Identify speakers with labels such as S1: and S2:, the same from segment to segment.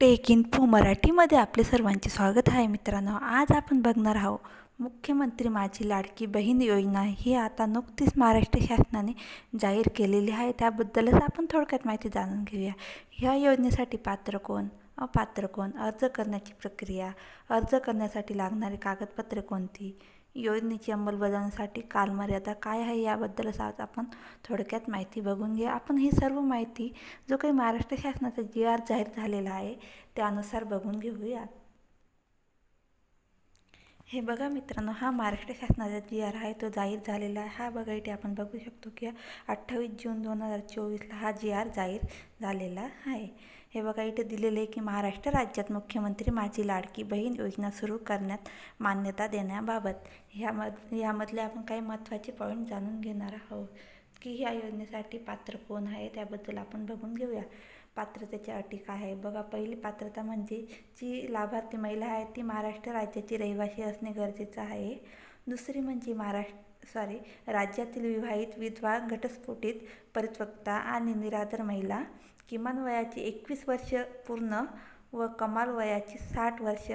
S1: Take in info मराठीमध्ये आपले सर्वांचे स्वागत आहे मित्रांनो. आज आपण बघणार आहोत मुख्यमंत्री माझी लाडकी बहीण योजना ही आता नुकतीच महाराष्ट्र शासनाने जाहीर केलेली आहे. त्याबद्दलच आपण थोडक्यात माहिती जाणून घेऊया. ह्या योजनेसाठी पात्र कोण अपात्र कोण अर्ज करण्याची प्रक्रिया अर्ज करण्यासाठी लागणारी कागदपत्रे कोणती योजनेची अंमलबजावणीसाठी कालमर्यादा काय आहे याबद्दलच आज आपण थोडक्यात माहिती बघून घ्या आपण ही सर्व माहिती जो काही महाराष्ट्र शासनाचा जी आर जाहीर झालेला आहे त्यानुसार बघून घेऊया हे बघा मित्रांनो हा महाराष्ट्र शासनाचा जी आर आहे तो जाहीर झालेला आहे. हा बघा इथे आपण बघू शकतो की अठ्ठावीस जून दोन हजार चोवीसला हा जी आर जाहीर झालेला आहे. हे बघा इथे दिलेले आहे की महाराष्ट्र राज्यात मुख्यमंत्री माझी लाडकी बहीण योजना सुरू करण्यात मान्यता देण्याबाबत. ह्यामध यामधले आपण काही महत्त्वाचे पॉईंट जाणून घेणार आहोत की ह्या योजनेसाठी पात्र कोण आहे त्याबद्दल आपण बघून घेऊया. पात्रतेच्या अटी काय आहे. बघा पहिली पात्रता म्हणजे जी लाभार्थी महिला आहे ती महाराष्ट्र राज्याची रहिवासी असणे गरजेचं आहे. दुसरी म्हणजे महाराष्ट्र सॉरी राज्यातील विवाहित विधवा घटस्फोटित परिपक्वता आणि निराधार महिला. किमान वयाची एकवीस वर्ष पूर्ण व कमाल वयाची साठ वर्ष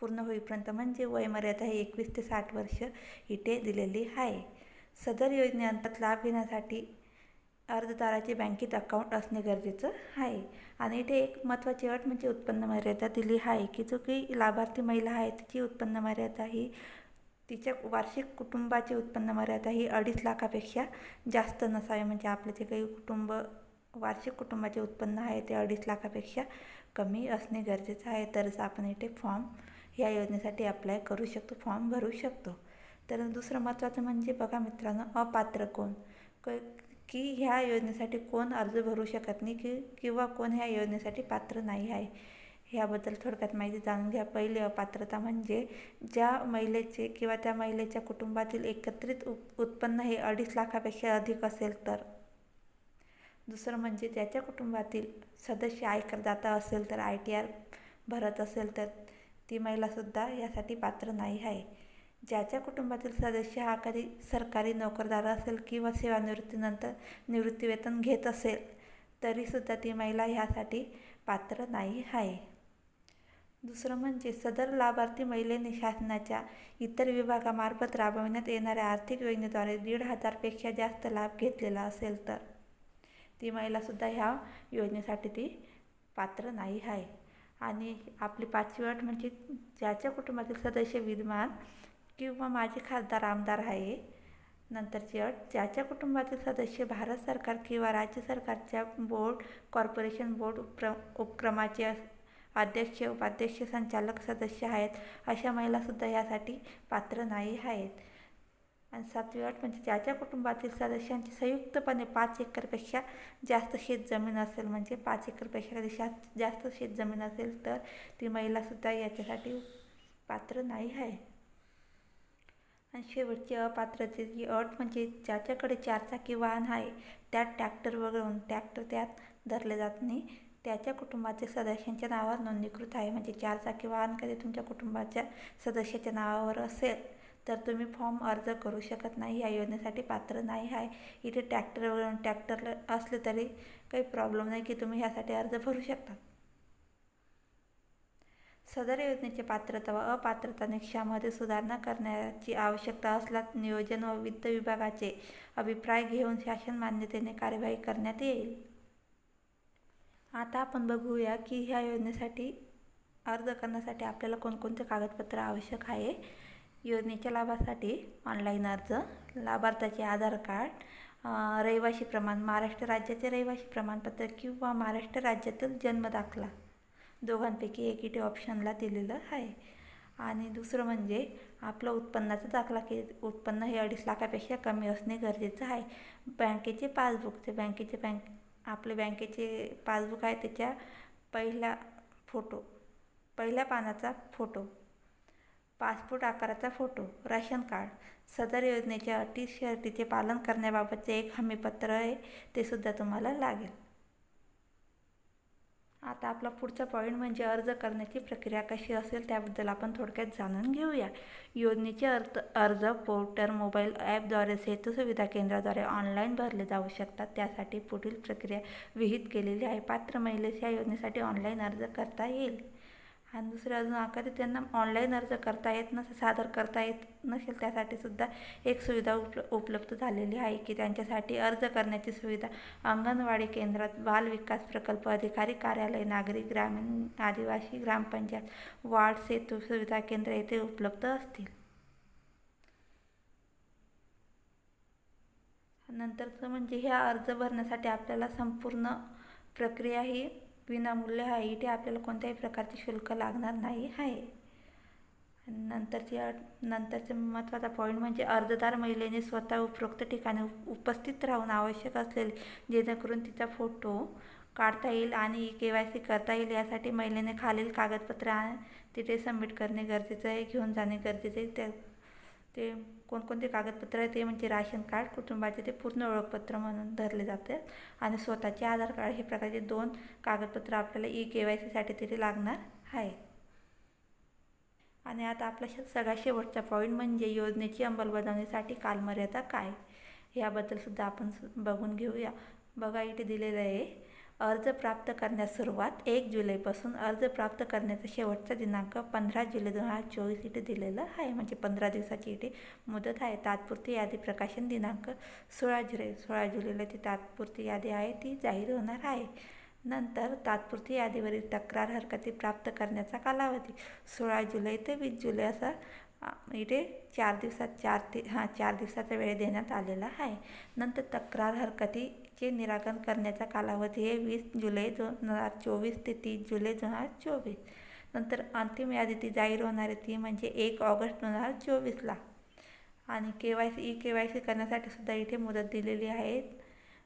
S1: पूर्ण होईपर्यंत म्हणजे वयमर्यादा ही एकवीस ते साठ वर्ष इथे दिलेली आहे. सदर योजनेअंतर्गत लाभ घेण्यासाठी अर्जदाराचे बँकेत अकाउंट असणे गरजेचं आहे. आणि इथे एक महत्त्वाची अट म्हणजे उत्पन्न मर्यादा दिली आहे की जो काही लाभार्थी महिला आहे तिची उत्पन्न मर्यादा ही तिच्या वार्षिक कुटुंबाची उत्पन्न मर्यादा ही अडीच लाखापेक्षा जास्त नसावी. म्हणजे आपलं जे काही कुटुंब वार्षिक कुटुंबाचे उत्पन्न आहे ते अडीच लाखापेक्षा कमी असणे गरजेचं आहे. तरच आपण इथे फॉर्म या योजनेसाठी अप्लाय करू शकतो फॉर्म भरू शकतो. तर दुसरं महत्त्वाचं म्हणजे बघा मित्रांनो अपात्र कोण? क की ह्या योजनेसाठी कोण अर्ज भरू शकत नाही की किंवा कोण ह्या योजनेसाठी पात्र नाही आहे? ह्याबद्दल थोडक्यात माहिती जाणून घ्या. पहिले अपात्रता म्हणजे ज्या महिलेचे किंवा त्या महिलेच्या कुटुंबातील एकत्रित उप उत्पन्न हे अडीच लाखापेक्षा अधिक असेल तर. दुसरं म्हणजे ज्याच्या कुटुंबातील सदस्य आयकरदाता असेल तर आय टी आर भरत असेल तर ती महिलासुद्धा यासाठी पात्र नाही आहे. ज्याच्या कुटुंबातील सदस्य हा कधी सरकारी नोकरदार असेल किंवा सेवानिवृत्तीनंतर निवृत्तीवेतन घेत असेल तरीसुद्धा ती महिला ह्यासाठी पात्र नाही आहे. दुसरं म्हणजे सदर लाभार्थी महिलेने शासनाच्या इतर विभागामार्फत राबविण्यात येणाऱ्या आर्थिक योजनेद्वारे दीड हजारपेक्षा जास्त लाभ घेतलेला असेल तर ती महिलासुद्धा ह्या योजनेसाठी ती पात्र नाही आहे. आणि आपली पाचवी अट म्हणजे ज्याच्या कुटुंबातील सदस्य विद्यमान किंवा माझे खासदार आमदार आहे नंतरची अट ज्याच्या कुटुंबातील सदस्य भारत सरकार किंवा राज्य सरकारच्या बोर्ड कॉर्पोरेशन बोर्ड उपक्रम उपक्रमाचे अध्यक्ष उपाध्यक्ष संचालक सदस्य आहेत अशा महिलासुद्धा यासाठी पात्र नाही आहेत. आणि सातवी अट म्हणजे ज्याच्या कुटुंबातील सदस्यांची संयुक्तपणे पाच एकरपेक्षा जास्त शेत जमीन असेल म्हणजे पाच एकरपेक्षा कधी जास्त शेत जमीन असेल तर ती महिलासुद्धा याच्यासाठी पात्र नाही आहे. आणि शेवटची अपात्रतेची अट म्हणजे ज्याच्याकडे चारचाकी वाहन आहे त्यात ट्रॅक्टर वगळून ट्रॅक्टर त्यात धरले जात नाही. त्याच्या कुटुंबाच्या सदस्यांच्या नावावर नोंदणीकृत आहे म्हणजे चारचाकी वाहन कधी तुमच्या कुटुंबाच्या सदस्याच्या नावावर असेल तर तुम्ही फॉर्म अर्ज करू शकत नाही या योजनेसाठी पात्र नाही आहे. इथे ट्रॅक्टर टॅक्टरला ट्रॅक्टर असले तरी काही प्रॉब्लेम नाही की तुम्ही ह्यासाठी अर्ज भरू शकता. सदर योजनेचे पात्रता व अपात्रता निकषामध्ये सुधारणा करण्याची आवश्यकता असल्यास नियोजन व वित्त विभागाचे अभिप्राय घेऊन शासन मान्यतेने कार्यवाही करण्यात येईल. आता आपण बघूया की ह्या योजनेसाठी अर्ज करण्यासाठी आपल्याला कोणकोणते कागदपत्र आवश्यक आहे? योजनेच्या लाभासाठी ऑनलाईन अर्ज लाभार्थ्याचे आधार कार्ड रहिवाशी प्रमाण महाराष्ट्र राज्याचे रहिवाशी प्रमाणपत्र किंवा महाराष्ट्र राज्यातील जन्मदाखला दोघांपैकी एक इथे ऑप्शनला दिलेलं आहे. आणि दुसरं म्हणजे आपलं उत्पन्नाचा दाखला की उत्पन्न हे अडीच लाखापेक्षा कमी असणे गरजेचं आहे. बँकेचे पासबुक ते बँकेचे बँक आपले बँकेचे पासबुक आहे त्याच्या पहिला फोटो पहिल्या पानाचा फोटो. पासपोर्ट आकाराचा फोटो राशन कार्ड सदर योजनेच्या अटी शर्तीचे पालन करण्याबाबतचे एक हमीपत्र आहे ते सुद्धा तुम्हाला लागेल. आता आपला पुढचा पॉईंट म्हणजे अर्ज करण्याची प्रक्रिया कशी असेल त्याबद्दल आपण थोडक्यात जाणून घेऊया. योजनेचे अर्ज अर्ज पोर्टल मोबाईल ॲपद्वारे सेतू सुविधा केंद्राद्वारे ऑनलाईन भरले जाऊ शकतात. त्यासाठी पुढील प्रक्रिया विहित केलेली आहे. पात्र महिलेस या योजनेसाठी ऑनलाईन अर्ज करता येईल. आणि दुसरं अजून आकारी त्यांना ऑनलाईन अर्ज करता येत नसेल सादर करता येत नसेल त्यासाठी सुद्धा एक सुविधा उपल उपलब्ध झालेली आहे की त्यांच्यासाठी अर्ज करण्याची सुविधा अंगणवाडी केंद्रात बाल विकास प्रकल्प अधिकारी कार्यालय नागरिक ग्रामीण आदिवासी ग्रामपंचायत वार्ड सेतू सुविधा केंद्र येथे उपलब्ध असतील. नंतरचं म्हणजे ह्या अर्ज भरण्यासाठी आपल्याला संपूर्ण प्रक्रिया ही विनामूल्य आहे इथे आपल्याला कोणत्याही प्रकारचे शुल्क लागणार नाही आहे. नंतरची नंतरचे महत्त्वाचा पॉईंट म्हणजे अर्जदार महिलेने स्वतः उपरोक्त ठिकाणी उपस्थित राहून आवश्यक असलेले जेणेकरून तिचा फोटो काढता येईल आणि के वाय सी करता येईल यासाठी महिलेने खालील कागदपत्र तिथे सबमिट करणे गरजेचं आहे घेऊन जाणे गरजेचे आहे. त्या ते कोणकोणते कागदपत्र आहे ते म्हणजे राशन कार्ड कुटुंबाचे ते पूर्ण ओळखपत्र म्हणून धरले जाते. आणि स्वतःचे आधार कार्ड हे प्रकारचे दोन कागदपत्र आपल्याला ई के वाय सीसाठी तिथे लागणार आहे. आणि आता आपला सगळ्यात शेवटचा पॉईंट म्हणजे योजनेची अंमलबजावणीसाठी कालमर्यादा काय? याबद्दलसुद्धा आपण बघून घेऊया. बघा इथे दिलेलं आहे. अर्ज प्राप्त करण्यास सुरुवात एक जुलैपासून अर्ज प्राप्त करण्याचा शेवटचा दिनांक पंधरा जुलै दोन हजार चोवीस इथे दिलेलं आहे. म्हणजे पंधरा दिवसाची इथे मुदत आहे. तात्पुरती यादी प्रकाशन दिनांक सोळा जुलै सोळा जुलैला ती तात्पुरती यादी आहे ती जाहीर होणार आहे. नंतर तात्पुरती यादीवरील तक्रार हरकती प्राप्त करण्याचा कालावधी सोळा जुलै ते वीस जुलै असा इथे चार दिवसात चार ते हां चार दिवसाचा वेळ देण्यात आलेला आहे. नंतर तक्रार हरकती चे निराकरण करण्याचा कालावधी हे वीस जुलै दोन हजार चोवीस ते तीस जुलै दोन हजार चोवीस. नंतर अंतिम यादी ती जाहीर होणारी ती म्हणजे एक ऑगस्ट दोन हजार चोवीसला. आणि K Y C e K Y C करण्यासाठी सुद्धा इथे मुदत दिलेली आहे.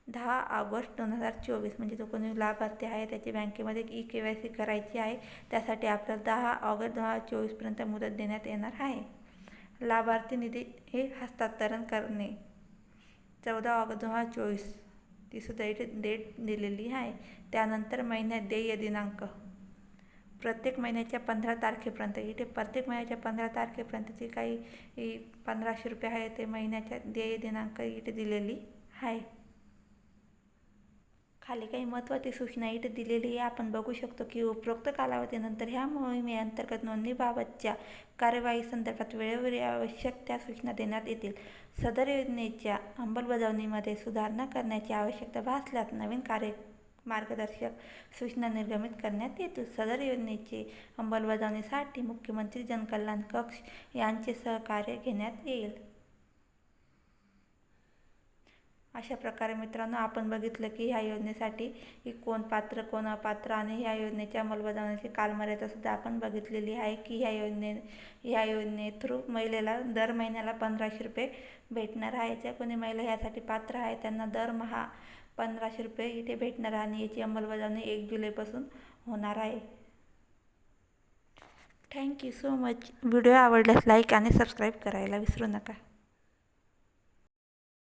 S1: दहा ऑगस्ट दोन हजार चोवीस म्हणजे जो कोणी लाभार्थी आहे त्याची बँकेमध्ये ई के वाय सी करायची आहे त्यासाठी आपल्याला दहा ऑगस्ट दोन हजार चोवीसपर्यंत मुदत देण्यात येणार आहे. लाभार्थी निधी हे हस्तांतरण करणे. चौदा ऑगस्ट दोन हजार चोवीस. ती सुद्धा इथे डेट दिलेली आहे. त्यानंतर महिन्यात देय दिनांक. प्रत्येक महिन्याच्या पंधरा तारखेपर्यंत इथे प्रत्येक महिन्याच्या पंधरा तारखेपर्यंतची काही पंधराशे रुपये आहे ते महिन्याच्या देय दिनांक इथे दिलेली आहे. खाली काही महत्त्वाची सूचना इथे दिलेली आहे. आपण बघू शकतो की उपरोक्त कालावधीनंतर ह्या मोहिमेअंतर्गत नोंदणीबाबतच्या कार्यवाही संदर्भात वेळोवेळी आवश्यक त्या सूचना देण्यात येतील. सदर योजनेच्या अंमलबजावणीमध्ये सुधारणा करण्याची आवश्यकता भासल्यास नवीन कार्य मार्गदर्शक सूचना निर्गमित करण्यात येतील. सदर योजनेचे अंमलबजावणीसाठी मुख्यमंत्री जनकल्याण कक्ष यांचे सहकार्य घेण्यात येईल. अशा प्रकारे मित्रांनो आपण बघितलं की ह्या योजनेसाठी की कोण पात्र कोण अपात्र आणि ह्या योजनेच्या अंमलबजावणीची कालमर्यादासुद्धा आपण बघितलेली आहे की ह्या योजने ह्या योजने थ्रू महिलेला दर महिन्याला पंधराशे रुपये भेटणार आहे. ज्या कोणी महिला ह्यासाठी पात्र आहे त्यांना दरमहा पंधराशे रुपये इथे भेटणार आहे आणि याची अंमलबजावणी एक जुलैपासून होणार आहे. Thank you so much video आवडल्यास लाईक आणि सबस्क्राईब करायला विसरू नका.